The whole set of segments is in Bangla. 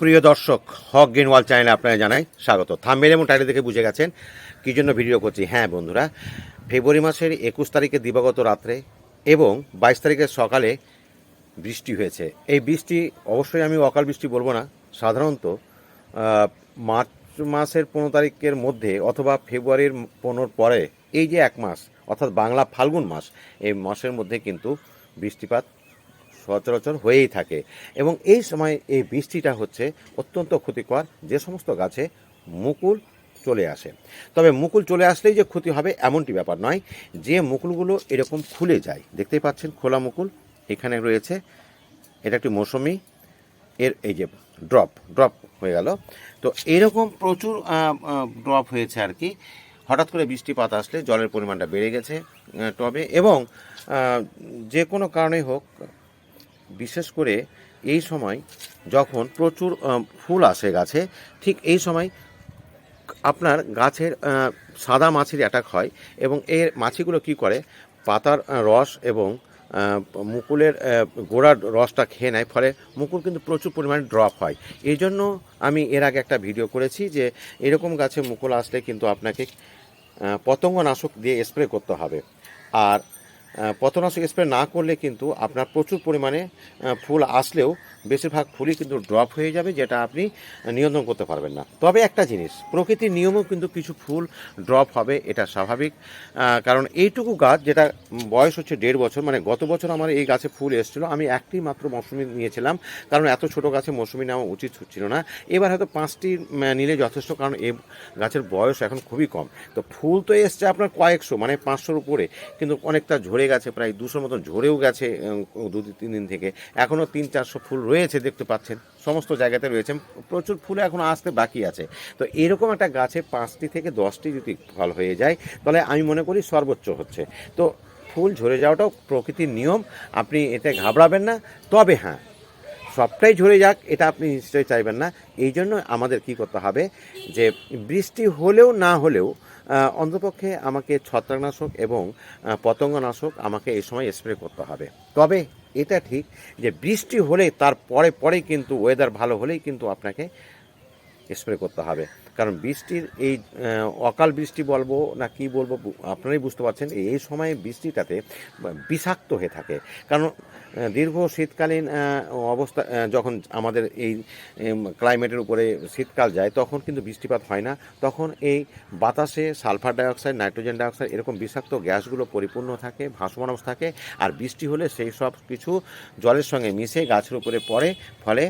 প্রিয় দর্শক, হক গেনওয়াল চ্যানেলে আপনারা জানাই স্বাগত। থাম্বেল এবং টাইটেল দেখে বুঝে গেছেন কী জন্য ভিডিও করছি। হ্যাঁ বন্ধুরা, ফেব্রুয়ারি মাসের একুশ তারিখে দিবাগত রাত্রে এবং বাইশ তারিখের সকালে বৃষ্টি হয়েছে। এই বৃষ্টি, অবশ্যই আমি অকাল বৃষ্টি বলব না, সাধারণত মার্চ মাসের পনেরো তারিখের মধ্যে অথবা ফেব্রুয়ারির পনেরোর পরে, এই যে এক মাস, অর্থাৎ বাংলা ফাল্গুন মাস, এই মাসের মধ্যে কিন্তু বৃষ্টিপাত সচরাচর হয়েই থাকে। এবং এই সময় এই বৃষ্টিটা হচ্ছে অত্যন্ত ক্ষতিকর। যে সমস্ত গাছে মুকুল চলে আসে। তবে মুকুল চলে আসলেই যে ক্ষতি হবে এমনটি ব্যাপার নয়। যে মুকুলগুলো এরকম খুলে যায়, দেখতেই পাচ্ছেন খোলা মুকুল এখানে রয়েছে। এটা একটি মৌসুমি, এর এই যে ড্রপ ড্রপ হয়ে গেল। তো এরকম প্রচুর ড্রপ হয়েছে আর কি। হঠাৎ করে বৃষ্টিপাত আসলে জলের পরিমাণটা বেড়ে গেছে টবে এবং যে কোনো কারণে হোক বিশেষ করে এই সময় যখন প্রচুর ফুল আসে গাছে, ঠিক এই সময় আপনার গাছের সাদা মাছির অ্যাটাক হয় এবং এর মাছিগুলো কি করে? পাতার রস এবং মুকুলের গোড়ার রসটা খেয়ে নেয়, ফলে মুকুল কিন্তু প্রচুর পরিমাণে ড্রপ হয়। এই জন্য আমি এর আগে একটা ভিডিও করেছি যে এরকম গাছে মুকুল আসলে কিন্তু আপনাকে পতঙ্গনাশক দিয়ে স্প্রে করতে হবে। আর আহ, পতঙ্গনাশক স্প্রে না করলে কিন্তু আপনার প্রচুর পরিমাণে ফুল আসলেও বেশিরভাগ ফুলই কিন্তু ড্রপ হয়ে যাবে যেটা আপনি নিয়ন্ত্রণ করতে পারবেন না। তবে একটা জিনিস প্রকৃতির নিয়মেও কিন্তু কিছু ফুল ড্রপ হবে এটা স্বাভাবিক। কারণ এইটুকু গাছ যেটা বয়স হচ্ছে দেড় বছর মানে গত বছর আমার এই গাছে ফুল এসেছিল আমি একটি মাত্র মৌসুমি নিয়েছিলাম কারণ এত ছোট গাছে মৌসুমি নেওয়া উচিত ছিল না। এবার হয়তো পাঁচটি নিলে যথেষ্ট কারণ এই গাছের বয়স এখন খুবই কম। তো ফুল তো এসছে আপনার কয়েকশো মানে পাঁচশোর উপরে কিন্তু অনেকটা ঝরে গেছে, প্রায় দুশোর মতন ঝরেও গেছে দু তিন দিন থেকে। এখনও তিন চারশো ফুল রয়েছে, দেখতে পাচ্ছেন। সমস্ত জায়গাতে রয়েছে, প্রচুর ফুল এখনও আসতে বাকি আছে। তো এরকম একটা গাছে পাঁচটি থেকে দশটি যদি ফল হয়ে যায়, তাহলে আমি মনে করি সর্বোচ্চ হচ্ছে। তো ফুল ঝরে যাওয়াটাও প্রকৃতির নিয়ম, আপনি এতে ঘাবড়াবেন না। তবে হ্যাঁ সবটাই ঝরে যাক, এটা আপনি নিশ্চয়ই চাইবেন না। এই জন্য আমাদের কি করতে হবে যে, বৃষ্টি হলেও না হলেও অন্তপক্ষে আমাকে ছত্রাকনাশক এবং পতঙ্গনাশক আমাকে এই সময় স্প্রে করতে হবে। তবে এটা ঠিক যে বৃষ্টি হলে তার পরে পরে কিন্তু ওয়েদার ভালো হলেই কিন্তু আপনাকে স্প্রে করতে হবে। কারণ বৃষ্টির এই অকাল বৃষ্টি বলব না কি বলব আপনারাই বুঝতে পারছেন, এই সময় বৃষ্টিটাতে বিষাক্ত হয়ে থাকে। কারণ দীর্ঘ শীতকালীন অবস্থা যখন আমাদের এই ক্লাইমেটের উপরে শীতকাল যায়, তখন কিন্তু বৃষ্টিপাত হয় না। তখন এই বাতাসে সালফার ডাইঅক্সাইড, নাইট্রোজেন ডাইঅক্সাইড এরকম বিষাক্ত গ্যাসগুলো পরিপূর্ণ থাকে ভাসমান অবস্থা থাকে। আর বৃষ্টি হলে সেই সব কিছু জলের সঙ্গে মিশে গাছের উপরে পড়ে, ফলে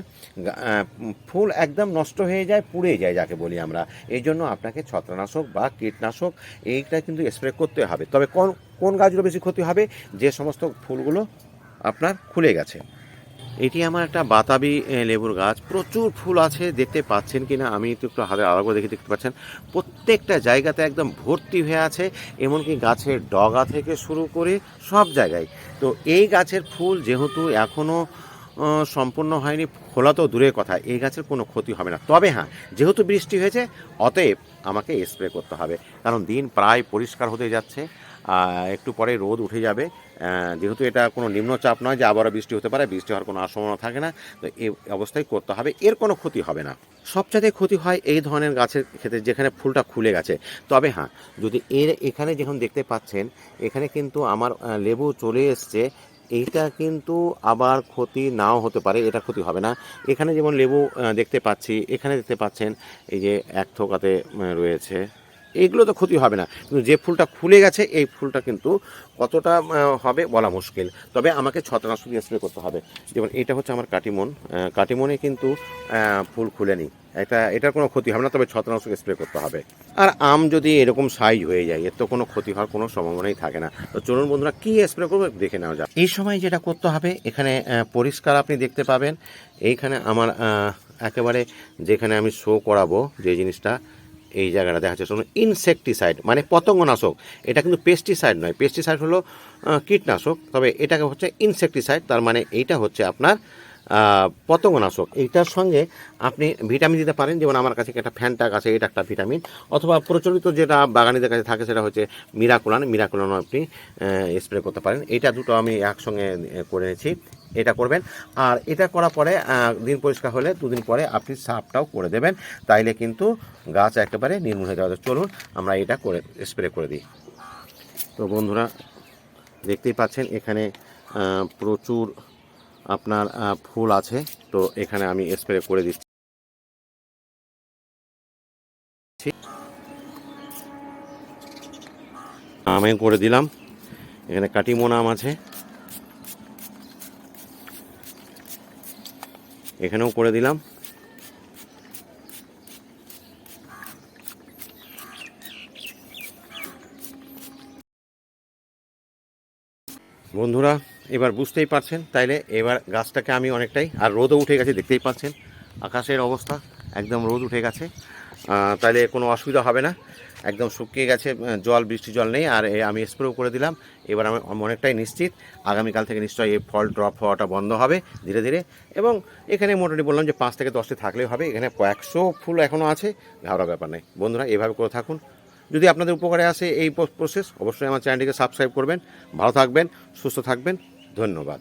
ফুল একদম নষ্ট হয়ে যায় পুড়ে যায় যাকে বলি আমরা। এই জন্য আপনাকে ছত্রনাশক বা কীটনাশক এইটা কিন্তু স্প্রে করতে হবে। তবে কোন কোন গাছগুলো বেশি ক্ষতি হবে? যে সমস্ত ফুলগুলো আপনার খুলে গেছে। এটি আমার একটা বাতাবি লেবুর গাছ। প্রচুর ফুল আছে, দেখতে পাচ্ছেন কি না আমি একটু একটু হাতে আলাদা দেখে দেখতে পাচ্ছেন। প্রত্যেকটা জায়গাতে একদম ভর্তি হয়ে আছে, এমনকি গাছের ডগা থেকে শুরু করে সব জায়গায়। তো এই গাছের ফুল যেহেতু এখনও সম্পূর্ণ হয়নি, খোলা তো দূরের কথা, এই গাছের কোনো ক্ষতি হবে না। তবে হ্যাঁ যেহেতু বৃষ্টি হয়েছে, অতএব আমাকে স্প্রে করতে হবে। কারণ দিন প্রায় পরিষ্কার হতে যাচ্ছে একটু পরে রোদ উঠে যাবে। যেহেতু এটা কোনো নিম্নচাপ নয় যে আবারও বৃষ্টি হতে পারে, বৃষ্টি হওয়ার কোনো আশঙ্কা থাকে না, তো এই অবস্থায় করতে হবে। এর কোনো ক্ষতি হবে না। সবচাইতে ক্ষতি হয় এই ধরনের গাছের ক্ষেত্রে যেখানে ফুলটা খুলে গেছে। তবে হ্যাঁ যদি এর এখানে যখন দেখতে পাচ্ছেন, এখানে কিন্তু আমার লেবু চলে এসছে এইটা কিন্তু আবার ক্ষতি নাও হতে পারে, এটা ক্ষতি হবে না। এখানে যেমন লেবু দেখতে পাচ্ছি, এখানে দেখতে পাচ্ছেন, এই যে এক থোকাতে রয়েছে। এইগুলো তো ক্ষতি হবে না। কিন্তু যে ফুলটা খুলে গেছে, এই ফুলটা কিন্তু কতটা হবে বলা মুশকিল। তবে আমাকে ছত্রাকনাশক দিয়ে স্প্রে করতে হবে। যেমন এটা হচ্ছে আমার কাটিমন। কাটিমনে কিন্তু ফুল খুলেনি। এটা, এটার কোনো ক্ষতি হবে না, তবে ছত্রাকনাশক স্প্রে করতে হবে। আর আম যদি এরকম সাইজ হয়ে যায়, এর তো কোনো ক্ষতি হওয়ার কোনো সম্ভাবনাই থাকে না। তো চলুন বন্ধুরা, কী স্প্রে করব দেখে নেওয়া যাক। এই সময় যেটা করতে হবে, এখানে পরিষ্কার আপনি দেখতে পাবেন। এইখানে আমার একেবারে যেখানে আমি শো করাবো যে জিনিসটা এই জায়গাটা দেখা যাচ্ছে ইনসেকটিসাইড মানে পতঙ্গনাশক। এটা কিন্তু পেস্টিসাইড নয়। পেস্টিসাইড হলো কীটনাশক। তবে এটাকে হচ্ছে ইনসেকটিসাইড তার মানে এইটা হচ্ছে আপনার পতঙ্গনাশক। এইটার সঙ্গে আপনি ভিটামিন দিতে পারেন। যেমন আমার কাছে একটা ফ্যানটাক আছে, এটা একটা ভিটামিন অথবা প্রচলিত যেটা বাগানিদের কাছে থাকে, সেটা হচ্ছে মিরাকুলান মিরাকুলানও আপনি স্প্রে করতে পারেন। এইটা দুটো আমি একসঙ্গে করে নিয়েছি। এটা করবেন। আর এটা করার পরে দিন পরিষ্কার হলে দুদিন পরে আপনি সাপটাও করে দেবেন। তাইলে কিন্তু গাছ একেবারে নির্মূল হয়ে যাবে। চলুন, আমরা এটা করে স্প্রে করে দিই। তো বন্ধুরা, দেখতেই পাচ্ছেন এখানে প্রচুর আপনার ফুল আছে। তো এখানে আমি স্প্রে করে দিচ্ছি। আমি করে দিলাম। এখানে কাটিমোন আছে। এখানেও করে দিলাম। বন্ধুরা, এবার বুঝতেই পারছেন, তাইলে এবার গাছটাকে আমি অনেকটাই, আর রোদও উঠে গেছে, দেখতেই পাচ্ছেন। আকাশের অবস্থা, একদম রোদ উঠে গেছে। তাইলে কোনো অসুবিধা হবে না। একদম শুকিয়ে গেছে জল, বৃষ্টি জল নেই, আর আমি স্প্রেও করে দিলাম। এবার আমি অনেকটাই নিশ্চিত, আগামীকাল থেকে নিশ্চয়ই এই ফল ড্রপ হওয়াটা বন্ধ হবে ধীরে ধীরে। এবং এখানে মোটামুটি বললাম যে পাঁচ থেকে দশটি থাকলেই হবে, এখানে কয়েকশো ফুল এখনও আছে ঘাওড়া ব্যাপার নেই। বন্ধুরা, এভাবে করে থাকুন। যদি আপনাদের উপকারে আসে এই প্রসেস অবশ্যই আমার চ্যানেলটিকে সাবস্ক্রাইব করবেন। ভালো থাকবেন, সুস্থ থাকবেন, ধন্যবাদ।